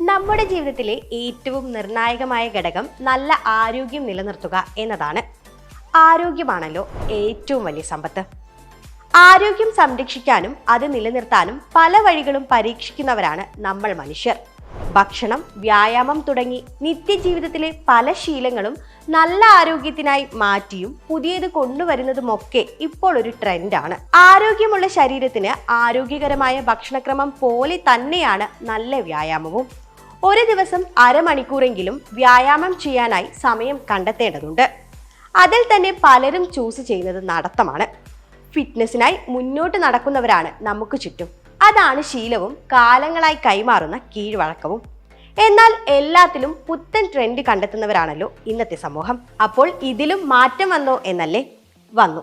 നമ്മുടെ ജീവിതത്തിലെ ഏറ്റവും നിർണായകമായ ഘടകം നല്ല ആരോഗ്യം നിലനിർത്തുക എന്നതാണ്. ആരോഗ്യമാണല്ലോ ഏറ്റവും വലിയ സമ്പത്ത്. ആരോഗ്യം സംരക്ഷിക്കാനും അത് നിലനിർത്താനും പല വഴികളും പരീക്ഷിക്കുന്നവരാണ് നമ്മൾ മനുഷ്യർ. ഭക്ഷണം വ്യായാമം തുടങ്ങി നിത്യജീവിതത്തിലെ പല ശീലങ്ങളും നല്ല ആരോഗ്യത്തിനായി മാറ്റിയും പുതിയത് കൊണ്ടുവരുന്നതുമൊക്കെ ഇപ്പോൾ ഒരു ട്രെൻഡാണ്. ആരോഗ്യമുള്ള ശരീരത്തിന് ആരോഗ്യകരമായ ഭക്ഷണക്രമം പോലെ തന്നെയാണ് നല്ല വ്യായാമവും. ഒരു ദിവസം അരമണിക്കൂറെങ്കിലും വ്യായാമം ചെയ്യാനായി സമയം കണ്ടെത്തേണ്ടതുണ്ട്. അതിൽ തന്നെ പലരും ചൂസ് ചെയ്യുന്നത് നടത്തമാണ്. ഫിറ്റ്നസിനായി മുന്നോട്ട് നടക്കുന്നവരാണ് നമുക്ക് ചുറ്റും. അതാണ് ശീലവും കാലങ്ങളായി കൈമാറുന്ന കീഴ്വഴക്കവും. എന്നാൽ എല്ലാത്തിലും പുത്തൻ ട്രെൻഡ് കണ്ടെത്തുന്നവരാണല്ലോ ഇന്നത്തെ സമൂഹം. അപ്പോൾ ഇതിലും മാറ്റം വന്നോ എന്നല്ലേ? വന്നു.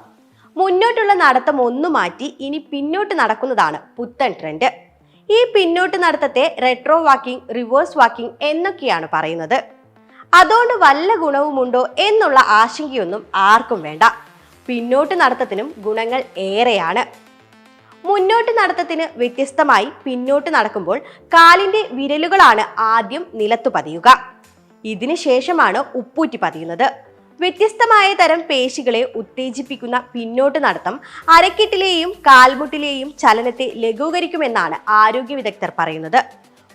മുന്നോട്ടുള്ള നടത്തം ഒന്നു മാറ്റി ഇനി പിന്നോട്ട് നടക്കുന്നതാണ് പുത്തൻ ട്രെൻഡ് ഈ പിന്നോട്ട് നടത്തത്തെ റെട്രോ വാക്കിംഗ് റിവേഴ്സ് വാക്കിംഗ് എന്നൊക്കെയാണ് പറയുന്നത്. അതുകൊണ്ട് വല്ല ഗുണവുമുണ്ടോ എന്നുള്ള ആശങ്കയൊന്നും ആർക്കും വേണ്ട. പിന്നോട്ട് നടത്തത്തിനും ഗുണങ്ങൾ ഏറെയാണ്. മുന്നോട്ട് നടത്തത്തിന് വ്യത്യസ്തമായി പിന്നോട്ട് നടക്കുമ്പോൾ കാലിന്റെ വിരലുകളാണ് ആദ്യം നിലത്തു പതിയുക. ഇതിനു ശേഷമാണ് ഉപ്പൂറ്റി പതിയുന്നത്. വ്യത്യസ്തമായ തരം പേശികളെ ഉത്തേജിപ്പിക്കുന്ന പിന്നോട്ട് നടത്തം അരക്കെട്ടിലെയും കാൽമുട്ടിലെയും ചലനത്തെ ലഘൂകരിക്കുമെന്നാണ് ആരോഗ്യ വിദഗ്ധർ പറയുന്നത്.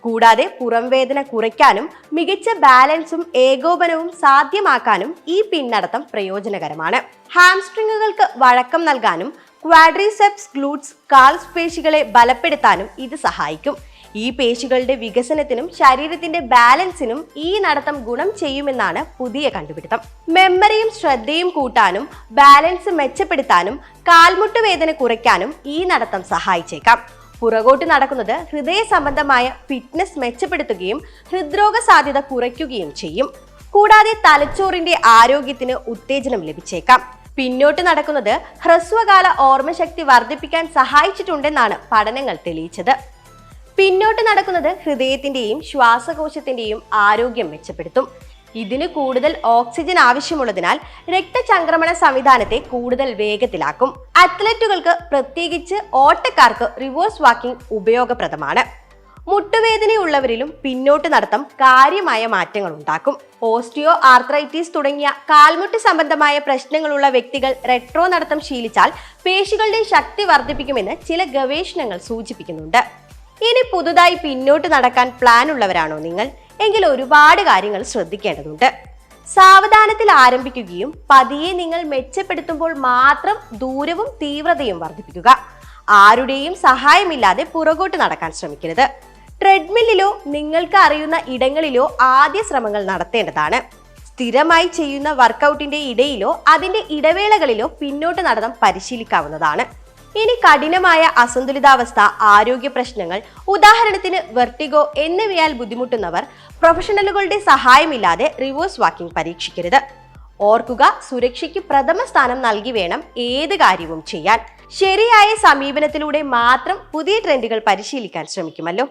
കൂടാതെ പുറംവേദന കുറയ്ക്കാനും മികച്ച ബാലൻസും ഏകോപനവും സാധ്യമാക്കാനും ഈ പിന്നടത്തം പ്രയോജനകരമാണ്. ഹാംസ്ട്രിങ്ങുകൾക്ക് വഴക്കം നൽകാനും ക്വാഡ്രിസെപ്സ് ഗ്ലൂട്ട്സ് കാൽസ് പേശികളെ ബലപ്പെടുത്താനും ഇത് സഹായിക്കും. ഈ പേശികളുടെ വികസനത്തിനും ശരീരത്തിന്റെ ബാലൻസിനും ഈ നടത്തം ഗുണം ചെയ്യുമെന്നാണ് പുതിയ കണ്ടുപിടുത്തം. മെമ്മറിയും ശ്രദ്ധയും കൂട്ടാനും ബാലൻസ് മെച്ചപ്പെടുത്താനും കാൽമുട്ട് വേദന കുറയ്ക്കാനും ഈ നടത്തം സഹായിച്ചേക്കാം. പുറകോട്ട് നടക്കുന്നത് ഹൃദയ സംബന്ധമായ ഫിറ്റ്നസ് മെച്ചപ്പെടുത്തുകയും ഹൃദ്രോഗ സാധ്യത കുറയ്ക്കുകയും ചെയ്യും. കൂടാതെ തലച്ചോറിന്റെ ആരോഗ്യത്തിന് ഉത്തേജനം ലഭിച്ചേക്കാം. പിന്നോട്ട് നടക്കുന്നത് ഹ്രസ്വകാല ഓർമ്മശക്തി വർദ്ധിപ്പിക്കാൻ സഹായിച്ചിട്ടുണ്ടെന്നാണ് പഠനങ്ങൾ തെളിയിച്ചത്. പിന്നോട്ട് നടക്കുന്നത് ഹൃദയത്തിന്റെയും ശ്വാസകോശത്തിന്റെയും ആരോഗ്യം മെച്ചപ്പെടുത്തും. ഇതിന് കൂടുതൽ ഓക്സിജൻ ആവശ്യമുള്ളതിനാൽ രക്തചംക്രമണ സംവിധാനത്തെ കൂടുതൽ വേഗത്തിലാക്കും. അത്ലറ്റുകൾക്ക് പ്രത്യേകിച്ച് ഓട്ടക്കാർക്ക് റിവേഴ്സ് വാക്കിംഗ് ഉപയോഗപ്രദമാണ്. മുട്ടുവേദനയുള്ളവരിലും പിന്നോട്ട് നടത്തം കാര്യമായ മാറ്റങ്ങൾ ഉണ്ടാക്കും. ഓസ്റ്റിയോ ആർത്രൈറ്റിസ് തുടങ്ങിയ കാൽമുട്ട് സംബന്ധമായ പ്രശ്നങ്ങളുള്ള വ്യക്തികൾ റെട്രോ നടത്തം ശീലിച്ചാൽ പേശികളുടെ ശക്തി വർദ്ധിപ്പിക്കുമെന്ന് ചില ഗവേഷണങ്ങൾ സൂചിപ്പിക്കുന്നുണ്ട്. ഇനി പുതുതായി പിന്നോട്ട് നടക്കാൻ പ്ലാൻ ഉള്ളവരാണോ നിങ്ങൾ? എങ്കിൽ ഒരുപാട് കാര്യങ്ങൾ ശ്രദ്ധിക്കേണ്ടതുണ്ട്. സാവധാനത്തിൽ ആരംഭിക്കുകയും പതിയെ നിങ്ങൾ മെച്ചപ്പെടുത്തുമ്പോൾ മാത്രം ദൂരവും തീവ്രതയും വർദ്ധിപ്പിക്കുക. ആരുടെയും സഹായമില്ലാതെ പുറകോട്ട് നടക്കാൻ ശ്രമിക്കരുത്. ട്രെഡ്മില്ലിലോ നിങ്ങൾക്ക് അറിയുന്ന ഇടങ്ങളിലോ ആദ്യ ശ്രമങ്ങൾ നടത്തേണ്ടതാണ്. സ്ഥിരമായി ചെയ്യുന്ന വർക്കൗട്ടിന്റെ ഇടയിലോ അതിന്റെ ഇടവേളകളിലോ പിന്നോട്ട് നടത്തം പരിശീലിക്കാവുന്നതാണ്. ഇനി കഠിനമായ അസന്തുലിതാവസ്ഥ ആരോഗ്യ പ്രശ്നങ്ങൾ ഉദാഹരണത്തിന് വെർട്ടിഗോ എന്നിവയാൽ ബുദ്ധിമുട്ടുന്നവർ പ്രൊഫഷണലുകളുടെ സഹായമില്ലാതെ റിവേഴ്സ് വാക്കിംഗ് പരീക്ഷിക്കരുത്. ഓർക്കുക സുരക്ഷയ്ക്ക് പ്രഥമ സ്ഥാനം നൽകി വേണം ഏത് കാര്യവും ചെയ്യാൻ. ശരിയായ സമീപനത്തിലൂടെ മാത്രം പുതിയ ട്രെൻഡുകൾ പരിശീലിക്കാൻ ശ്രമിക്കുമല്ലോ.